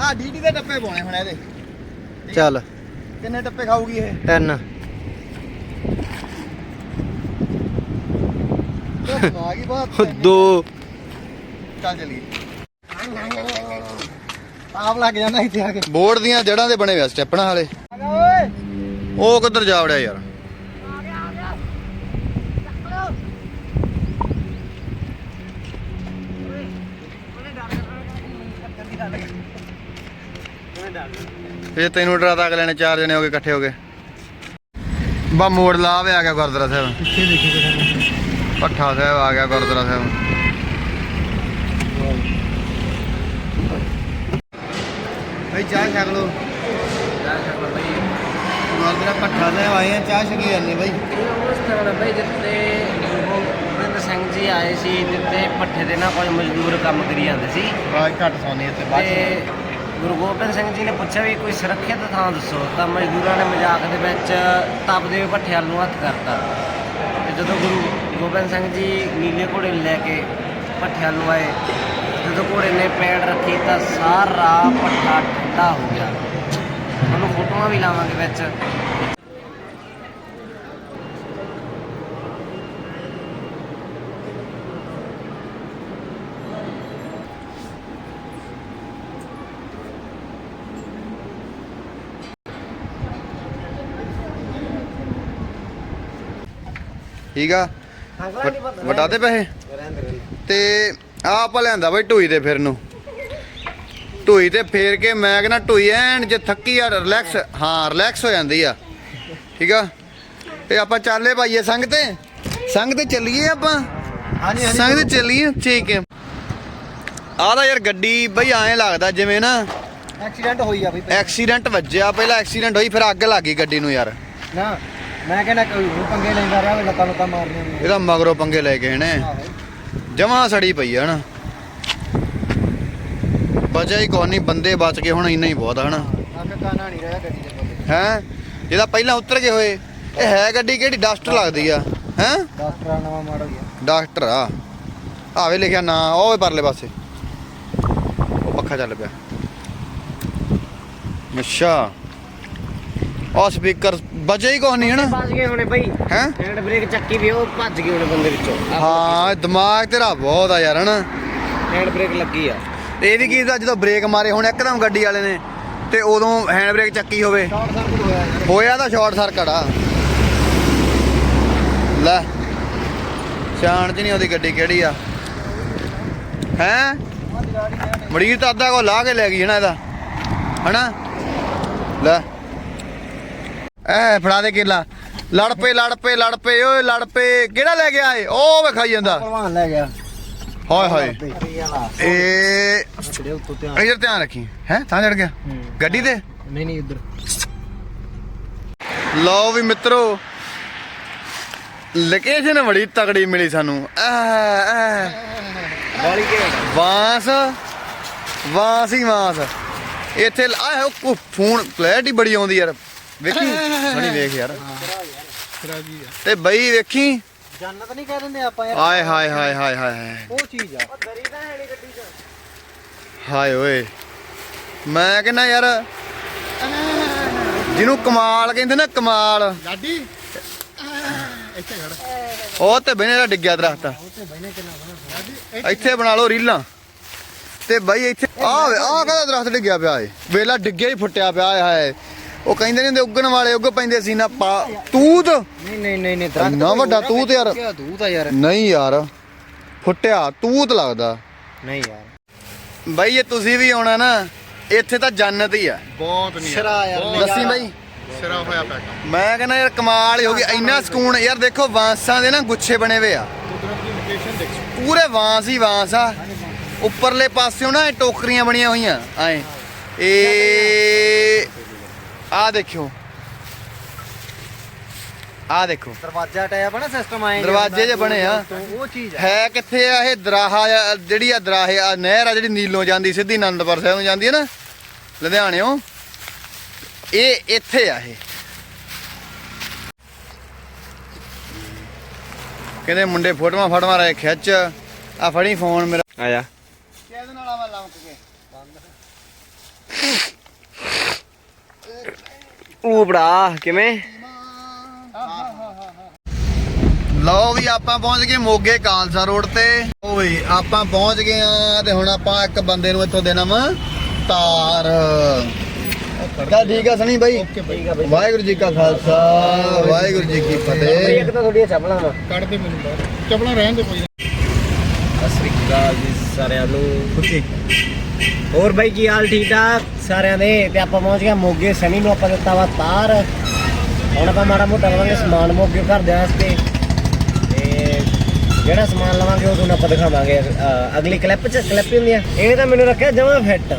ਆ ਡੀਟੀ ਦੇ ਡੱਬੇ ਪਾਉਣੇ ਹੁਣ ਇਹਦੇ। ਚੱਲ। ਕਿੰਨੇ ਡੱਬੇ ਖਾਊਗੀ ਇਹ? ਤਿੰਨ। ਆ ਗਈ ਬਾਤ ਦੋ। ਚੱਲ ਚਲੀਏ। ਆਪ ਲੱਗ ਜਾਂਦਾ ਇੱਥੇ ਆ ਕੇ। ਬੋਰਡ ਦੀਆਂ ਜੜਾਂ ਦੇ ਬਣੇ ਹੋਏ ਆ ਸਟੈਪਣਾ ਓਏ ਉਹ ਕਿੱਧਰ ਜਾ ਵੜਿਆ ਯਾਰ? ਇਹ ਤੈਨੂੰ ਡਰਾਤਾ ਅਗਲੇ ਨੇ ਚਾਰ ਜਣੇ ਹੋ ਕੇ ਇਕੱਠੇ ਹੋ ਗਏ। ਬਾ ਮੋੜ ਲਾ ਵੇ ਆ ਗਿਆ ਗੁਰਦੁਆਰਾ ਸਾਹਿਬ। ਪਿੱਛੇ ਦੇਖੀ ਪੱਠਾ ਸਾਹਿਬ ਆ ਗਿਆ ਗੁਰਦੁਆਰਾ ਸਾਹਿਬ। ਭਾਈ ਚਾਹ ਛਕ ਲੋ ਗੁਰਦੁਆਰਾ ਪੱਠਾ ਸਾਹਿਬ ਆਏ ਆ ਚਾਹ ਛਕੀ ਜਾਂਦੇ ਭਾਈ। ਇਹ ਉਹ ਸਥਾਨ ਹੈ ਬਈ ਜਿੱਥੇ ਉਹ ਸਿੰਘ ਜੀ ਆਏ ਸੀ ਜਿੱਤੇ ਪੱਠੇ ਦੇ ਨਾਲ ਕੋਈ ਮਜ਼ਦੂਰ ਕੰਮ ਕਰੀ ਜਾਂਦੇ ਸੀ ਆਵਾਜ਼ ਘੱਟ ਸੌਣੀ ਇੱਥੇ ਬਾਅਦ ਤੇ ਗੁਰੂ ਗੋਬਿੰਦ ਸਿੰਘ ਜੀ ਨੇ ਪੁੱਛਿਆ ਵੀ ਕੋਈ ਸੁਰੱਖਿਅਤ ਥਾਂ ਦੱਸੋ ਤਾਂ ਮਜ਼ਦੂਰਾਂ ਨੇ ਮਜ਼ਾਕ ਦੇ ਵਿੱਚ ਤਪਦੇ ਭੱਠੇ ਵੱਲ ਨੂੰ ਹੱਥ ਕਰਤਾ ਤੇ ਜਦੋਂ ਗੁਰੂ ਗੋਬਿੰਦ ਸਿੰਘ ਜੀ ਨੀਲੇ ਘੋੜੇ ਨੂੰ ਲੈ ਕੇ ਭੱਠੇ ਵੱਲ ਨੂੰ ਆਏ। ਜਦੋਂ ਘੋੜੇ ਨੇ ਪੈੜ ਰੱਖੀ ਤਾਂ ਸਾਰਾ ਭੱਠਾ ਠੰਡਾ ਹੋ ਗਿਆ। ਤੁਹਾਨੂੰ ਫੋਟੋਆਂ ਵੀ ਲਾਵਾਂਗੇ ਵਿੱਚ। ਠੀਕ ਆ? ਵਟਾ ਦੇ ਪੈਸੇ? ਤੇ ਆ ਆਪਾਂ ਲਿਆਂਦਾ ਬਈ ਢੂਈ ਤੇ ਫਿਰ ਨੂੰ। ਢੂਈ ਤੇ ਫੇਰ ਕੇ ਮੈਂ ਕਹਿੰਦਾ ਢੂਈ ਐਨ ਜੇ ਥੱਕੀ ਆ ਰਿਲੈਕਸ ਹਾਂ ਰਿਲੈਕਸ ਹੋ ਜਾਂਦੀ ਆ। ਠੀਕ ਆ? ਤੇ ਆਪਾਂ ਚੱਲੇ ਭਾਈਏ ਸੰਗ ਤੇ? ਸੰਗ ਤੇ ਚੱਲੀਏ ਆਪਾਂ? ਹਾਂਜੀ ਸੰਗ ਤੇ ਚੱਲੀਏ? ਠੀਕ ਹੈ। ਆਹ ਤਾਂ ਯਾਰ ਗੱਡੀ ਬਈ ਐਂ ਲੱਗਦਾ ਜਿਵੇਂ ਨਾ ਐਕਸੀਡੈਂਟ ਹੋਈ ਆ ਬਈ। ਐਕਸੀਡੈਂਟ ਵੱਜਿਆ ਪਹਿਲਾਂ ਐਕਸੀਡੈਂਟ ਹੋਈ ਫਿਰ ਅੱਗ ਲੱਗ ਗਈ ਗੱਡੀ ਨੂੰ ਯਾਰ। ਨਾ। ਮੈਂ ਕਹਿੰਦਾ ਕੋਈ ਹੋਰ ਪੰਗੇ ਲੈਂਦਾ ਰਿਹਾ ਲੱਤਾਂ ਲੁੱਤਾਂ ਮਾਰਨੀਆਂ ਨੇ। ਇਹਦਾ ਮਗਰੋਂ ਪੰਗੇ ਲੈ ਕੇ ਇਹਨੇ ਜਮਾ ਸੜੀ ਪਈ ਆ ਹਨਾ। ਬਚਿਆ ਹੀ ਕੋਈ ਨਹੀਂ ਬੰਦੇ ਬਚ ਗਏ ਹੁਣ ਇੰਨਾ ਹੀ ਬਹੁਤ ਆ ਹਨਾ। ਅੱਗ ਕਾਨਾ ਨਹੀਂ ਰਿਹਾ ਗੱਡੀ ਦੇ। ਕੋਲ ਹੈ? ਜਿਹਦਾ ਪਹਿਲਾਂ ਉਤਰ ਗਏ ਹੋਏ ਇਹ ਹੈ ਗੱਡੀ ਕਿਹੜੀ? ਡਸਟਰ ਲੱਗਦੀ ਆ। ਹੈ? ਡਾਕਟਰ ਆ ਨਵਾਂ ਮਾਡਲ ਗਿਆ ਡਾਕਟਰ ਆ। ਆਵੇ ਲਿਖਿਆ ਨਾ ਉਹ ਪਰਲੇ ਪਾਸੇ। ਉਹ ਪੱਖਾ ਚੱਲ ਪਿਆ। ਅੱਛਾ। ਉਹ ਸਪੀਕਰ ਬਚੇ ਹੀ ਕੋਈ ਨਹੀਂ ਹਨਾ? ਭੱਜ ਗਏ ਹੋਣੇ ਬਈ। ਹੈ? ਹੈਂਡ ਬ੍ਰੇਕ ਚੱਕੀ ਵੀ ਉਹ ਭੱਜ ਗਏ ਹੋਣੇ ਬੰਦੇ ਵਿੱਚੋਂ। ਹਾਂ ਦਿਮਾਗ ਤੇਰਾ ਬਹੁਤ ਆ ਯਾਰ ਹਨਾ? ਹੈਂਡ ਬ੍ਰੇਕ ਲੱਗੀ ਆ। ਤੇ ਇਹ ਵੀ ਕੀ ਦਾ ਜਦੋਂ ਬ੍ਰੇਕ ਮਾਰੇ ਹੁਣ ਇੱਕਦਮ ਗੱਡੀ ਵਾਲੇ ਨੇ ਤੇ ਉਦੋਂ ਹੈਂਡ ਬ੍ਰੇਕ ਚੱਕੀ ਹੋਵੇ। ਸ਼ਾਰਟ ਸਰਕਟ ਹੋਇਆ ਯਾਰ। ਹੋਇਆ ਤਾਂ ਸ਼ਾਰਟ ਸਰਕਟ ਆ। ਲੈ ਸ਼ਾਨ ਚ ਨਹੀਂ ਉਹਦੀ ਗੱਡੀ ਕਿਹੜੀ ਆ? ਹੈ? ਮੜੀਰ ਤਾਂ ਅੱਧਾ ਕੋ ਲਾ ਕੇ ਲੈ ਗਈ ਹਨਾ ਇਹਦਾ? ਹਨਾ? ਲੈ। ਐ ਫੜਾ ਦੇ ਕੇਲਾ। ਲੜ ਪਏ ਲੜ ਪਏ ਲੜ ਪਏ ਓਏ ਲੜ ਪਏ। ਕਿਹੜਾ ਲੈ ਗਿਆ ਏ ਉਹ ਵਿਖਾਈ ਜਾਂਦਾ। ਭਲਵਾਨ ਲੈ ਗਿਆ। ਹਾਏ ਹਾਏ। ਤੇ ਇਧਰ ਧਿਆਨ ਰੱਖੀ। ਹੈ ਤਾਂ ਚੜ ਗਿਆ? ਗੱਡੀ ਤੇ? ਨਹੀਂ ਨਹੀਂ ਉਧਰ। ਲਓ ਵੀ ਮਿੱਤਰੋ ਲੋਕੇਸ਼ਨ ਬੜੀ ਤਕੜੀ ਮਿਲੀ ਸਾਨੂੰ। ਬਾਲੀ ਕੇ ਵਾਂਸ ਵਾਂਸ ਹੀ ਵਾਂਸ। ਇੱਥੇ ਆਹ ਉਹ ਫੋਨ ਕਲੈਰਿਟੀ ਬੜੀ ਆਉਂਦੀ ਯਾਰ। ਵੇਖੀ? ਸਣੀ ਵੇਖ ਯਾਰ। ਤੇ ਬਈ ਵੇਖੀ? ਜੰਨਤ ਨਹੀਂ ਕਹਿ ਦਿੰਦੇ ਆਪਾਂ ਯਾਰ। ਆਏ ਹਾਏ ਹਾਏ ਹਾਏ ਹਾਏ ਹਾਏ। ਉਹ ਚੀਜ਼ ਆ। ਹਾਏ ਓਏ। ਮੈਂ ਕਹਿੰਦਾ ਯਾਰ ਜਿਹਨੂੰ ਕਮਾਲ ਕਹਿੰਦੇ ਨਾ ਕਮਾਲ। ਲਾਡੀ। ਇੱਥੇ ਖੜ। ਉਹ ਤੇ ਬਹਿਨੇ ਦਾ ਡਿੱਗਿਆ ਦਰਖਤ। ਇੱਥੇ ਬਣਾ ਲਓ ਰੀਲਾਂ। ਤੇ ਬਾਈ ਇੱਥੇ ਆ ਆ ਕਹਦਾ ਦਰਖਤ ਡਿੱਗਿਆ ਪਿਆ ਏ। ਵੇਲਾ ਡਿੱਗਿਆ ਹੀ ਫੁੱਟਿਆ ਪਿਆ ਏ ਹਾਏ। ਉਹ ਕਹਿੰਦੇ ਨੇ ਹੁੰਦੇ ਉੱਗਣ ਵਾਲੇ ਉੱਗ ਪੈਂਦੇ ਸੀ ਨਾ ਪਾ ਤੂਤ? ਨਹੀਂ ਨਹੀਂ ਨਹੀਂ ਨਹੀਂ ਦਰਖਤ ਇੰਨਾ ਵੱਡਾ ਤੂਤ ਯਾਰ। ਕਿਆ ਦੂਤ ਆ ਯਾਰ। ਨਹੀਂ ਯਾਰ ਫੁੱਟਿਆ ਤੂਤ ਲੱਗਦਾ। ਨਹੀਂ ਯਾਰ। ਬਾਈ ਜੇ ਤੁਸੀਂ ਵੀ ਆਉਣਾ ਨਾ ਇੱਥੇ ਤਾਂ ਜੰਨਤ ਹੀ ਆ। ਬਹੁਤ ਨਹੀਂ ਸਿਰਾ ਯਾਰ, ਦੱਸੀ ਬਾਈ। ਸਿਰਾ ਹੋਇਆ ਪਿਆ ਕੰਮ। ਮੈਂ ਕਹਿੰਦਾ ਯਾਰ ਕਮਾਲ ਹੀ ਹੋ ਗਈ। ਇੰਨਾ ਸਕੂਨ ਯਾਰ ਦੇਖੋ ਵਾਂਸਾਂ ਦੇ ਨਾ ਗੁੱਛੇ ਬਣੇ ਹੋਏ ਆ। ਕੁਦਰਤ ਦੀ ਲੋਕੇਸ਼ਨ ਦੇਖੋ। ਪੂਰੇ ਵਾਂਸ ਹੀ ਵਾਂਸ ਆ। ਉੱਪਰਲੇ ਪਾਸਿਓਂ ਨਾ ਇਹ ਟੋਕਰੀਆਂ ਬਣੀਆਂ ਹੋਈਆਂ। ਐ ਇਹ ਆ ਦੇਖਿਓ। ਆ ਦੇਖੋ। ਦਰਵਾਜ਼ਾ ਟਾਇਆ ਬਣਾ ਸਿਸਟਮ ਆਏ ਦਰਵਾਜ਼ੇ ਜਿਹੇ ਬਣੇ ਆ। ਉਹ ਚੀਜ਼ ਆ। ਹੈ ਕਿੱਥੇ ਆ ਇਹ ਦਰਾਹਾ ਆ, ਜਿਹੜੀ ਆ ਦਰਾਹੇ ਆ ਨਹਿਰ ਆ ਜਿਹੜੀ ਨੀਲੋਂ ਜਾਂਦੀ ਸਿੱਧੀ ਆਨੰਦਪੁਰ ਸਾਹਿਬ ਨੂੰ ਜਾਂਦੀ ਹੈ ਨਾ ਲੁਧਿਆਣਿਓਂ ਇਹ ਇੱਥੇ ਆ ਇਹ। ਕਹਿੰਦੇ ਮੁੰਡੇ ਫੋਟੋਆਂ ਫੜਵਾ ਰਹੇ ਖਿੱਚ ਆ ਫੜੀ ਫੋਨ ਮੇਰਾ। ਆਇਆ। ਕਿਹਦੇ ਨਾਲ ਆਵਾ ਲੰਕ ਕੇ? ਉਹ ਬੜਾ ਕਿਵੇਂ? ਲਓ ਵੀ ਆਪਾਂ ਪਹੁੰਚ ਗਏ ਮੋਗੇ ਕਾਲਸਾ ਰੋਡ ਤੇ। ਓ ਵੀ ਆਪਾਂ ਪਹੁੰਚ ਗਏ ਆ ਤੇ ਹੁਣ ਆਪਾਂ ਇੱਕ ਬੰਦੇ ਨੂੰ ਇੱਥੋਂ ਦੇਣਾ ਵਾ ਤਾਰ। ਚੱਲ ਠੀਕ ਆ ਸਣੀ ਬਾਈ। ਵਾਹਿਗੁਰੂ ਜੀ ਕਾ ਖਾਲਸਾ ਵਾਹਿਗੁਰੂ ਜੀ ਕੀ ਫਤਿਹ ਇੱਕ ਤਾਂ ਤੁਹਾਡੀਆਂ ਚੱਪਲਾਂ ਕੱਢ ਦੇ ਮੈਨੂੰ ਚੱਪਲਾਂ ਰਹਿਣ ਦੇ ਕੋਈ ਸਤਿ ਸ੍ਰੀ ਅਕਾਲ ਜੀ ਸਾਰਿਆਂ ਨੂੰ ਖੁਸ਼ੀ। ਹੋਰ ਬਾਈ ਕੀ ਹਾਲ ਠੀਕ ਠਾਕ ਸਾਰਿਆਂ ਦੇ। ਤੇ ਆਪਾਂ ਪਹੁੰਚ ਗਏ ਮੋਗੇ ਸਨੀ ਨੂੰ ਆਪਾਂ ਦਿੱਤਾ ਵਾ ਤਾਰ। ਹੁਣ ਆਪਾਂ ਮਾੜਾ ਮੋਟਾ ਲਵਾਂਗੇ ਸਮਾਨ ਮੋਗੇ ਘਰ ਦੇ ਵਾਸਤੇ। ਤੇ ਜਿਹੜਾ ਸਮਾਨ ਲਵਾਂਗੇ ਉਹ ਤੁਹਾਨੂੰ ਆਪਾਂ ਦਿਖਾਵਾਂਗੇ ਅਗਲੀ ਕਲਿੱਪ ਚ। ਕਲਿੱਪ ਹੀ ਹੁੰਦੀ ਆ ਇਹ ਤਾਂ ਮੈਨੂੰ ਰੱਖਿਆ ਜਮਾ ਫਿੱਟ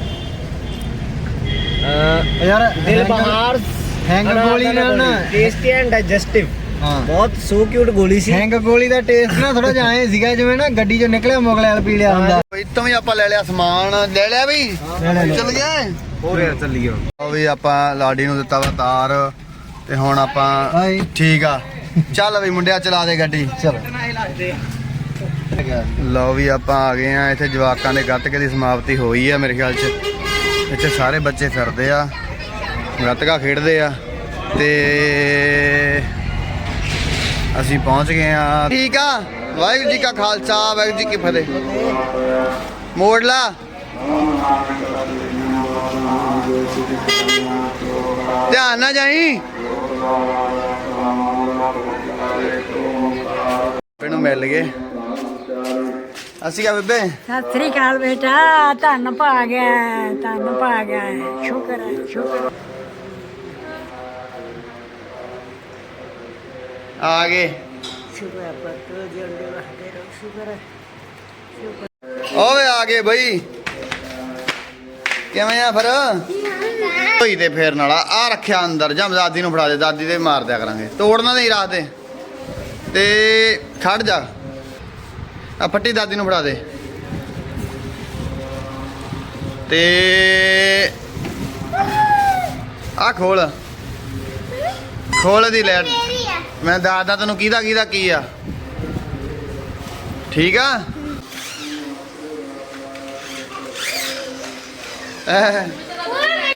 ਯਾਰ ਦਿਲ ਬਹਾਰ ਹੈਂਗ ਗੋਲੀ ਨਾਲ ਨਾ ਟੇਸਟੀ ਐਂਡ ਡਾਈਜੈਸਟਿਵ ਹਾਂ। ਬਹੁਤ ਸੋ ਕਿਊਟ ਗੋਲੀ ਸੀ। ਹੈਂਗ ਗੋਲੀ ਦਾ ਟੇਸਟ ਨਾ ਥੋੜਾ ਜਿਹਾ ਐ ਸੀਗਾ ਜਿਵੇਂ ਨਾ ਗੱਡੀ ਚੋਂ ਨਿਕਲਿਆ ਮੁਗਲੈਲ ਪੀ ਲਿਆ ਹੁੰਦਾ। ਇਤੋਂ ਵੀ ਆਪਾਂ ਲੈ ਲਿਆ ਸਮਾਨ। ਲੈ ਲਿਆ ਬਈ। ਚੱਲ ਗਿਆ ਹੋਰ ਯਾਰ ਚੱਲੀਓ ਉਹ ਵੀ ਆਪਾਂ ਲਾਡੀ ਨੂੰ ਦਿੱਤਾ ਵਾ ਤਾਰ ਤੇ ਹੁਣ ਆਪਾਂ ਠੀਕ ਆ। ਚੱਲ ਵੀ ਮੁੰਡਿਆ ਚਲਾ ਦੇ ਗੱਡੀ। ਚਲੋ। ਲਓ ਵੀ ਆਪਾਂ ਆ ਗਏ ਆ। ਇੱਥੇ ਜਵਾਕਾਂ ਦੇ ਗੱਤਕੇ ਦੀ ਸਮਾਪਤੀ ਹੋਈ ਆ ਮੇਰੇ ਖਿਆਲ 'ਚ। ਇੱਥੇ ਸਾਰੇ ਬੱਚੇ ਫਿਰਦੇ ਆ। ਗੱਤਕਾ ਖੇਡਦੇ ਆ। ਤੇ ਅਸੀਂ ਪਹੁੰਚ ਗਏ ਆ ਠੀਕ ਆ। ਵਾਹਿਗੁਰੂ ਜੀ ਕਾ ਖਾਲਸਾ ਵਾਹਿਗੁਰੂ ਜੀ ਕੀ ਫਤਿਹ। ਮੋੜ ਲਾ ਧਿਆਨ ਨਾ ਜਾਈ। ਮੈਨੂੰ ਮਿਲ ਗਏ। ਅਸੀਂ ਕਾ ਬੇਬੇ। ਸਤਿ ਸ੍ਰੀ ਅਕਾਲ ਬੇਟਾ ਧੰਨ ਪਾ ਗਿਆ ਧੰਨ ਪਾ ਗਿਆ ਸ਼ੁਕਰ ਹੈ ਸ਼ੁਕਰ ਆ ਗਏ ਸ਼ੁਕਰ ਪੁੱਤ ਜਿਉਂਦੇ ਵਸਦੇ ਰਹੋ ਸ਼ੁਕਰ ਹੈ ਓਏ ਆ ਗਏ ਬਈ ਕਿਵੇਂ ਆ ਫਿਰ ਹੋਈ ਤੇ ਫੇਰਨ ਵਾਲਾ ਆ ਰੱਖਿਆ ਅੰਦਰ ਜਾਂ ਦਾਦੀ ਨੂੰ ਫੜਾ ਦੇ ਦਾਦੀ ਦੇ ਮਾਰ ਦਿਆ ਕਰਾਂਗੇ ਤੋੜਨਾ ਨਹੀਂ ਰਾਤ ਦੇ ਤੇ ਖੜ ਜਾ ਆ ਫੱਟੀ ਦਾਦੀ ਨੂੰ ਫੜਾ ਦੇ ਤੇ ਆ ਖੋਲ ਖੋਲ ਦੀ ਲੈ ਮੈਂ ਦੱਸਦਾ ਤੈਨੂੰ ਕਿਹਦਾ ਕਿਹਦਾ ਕੀ ਆ। ਠੀਕ ਆ? ਐ।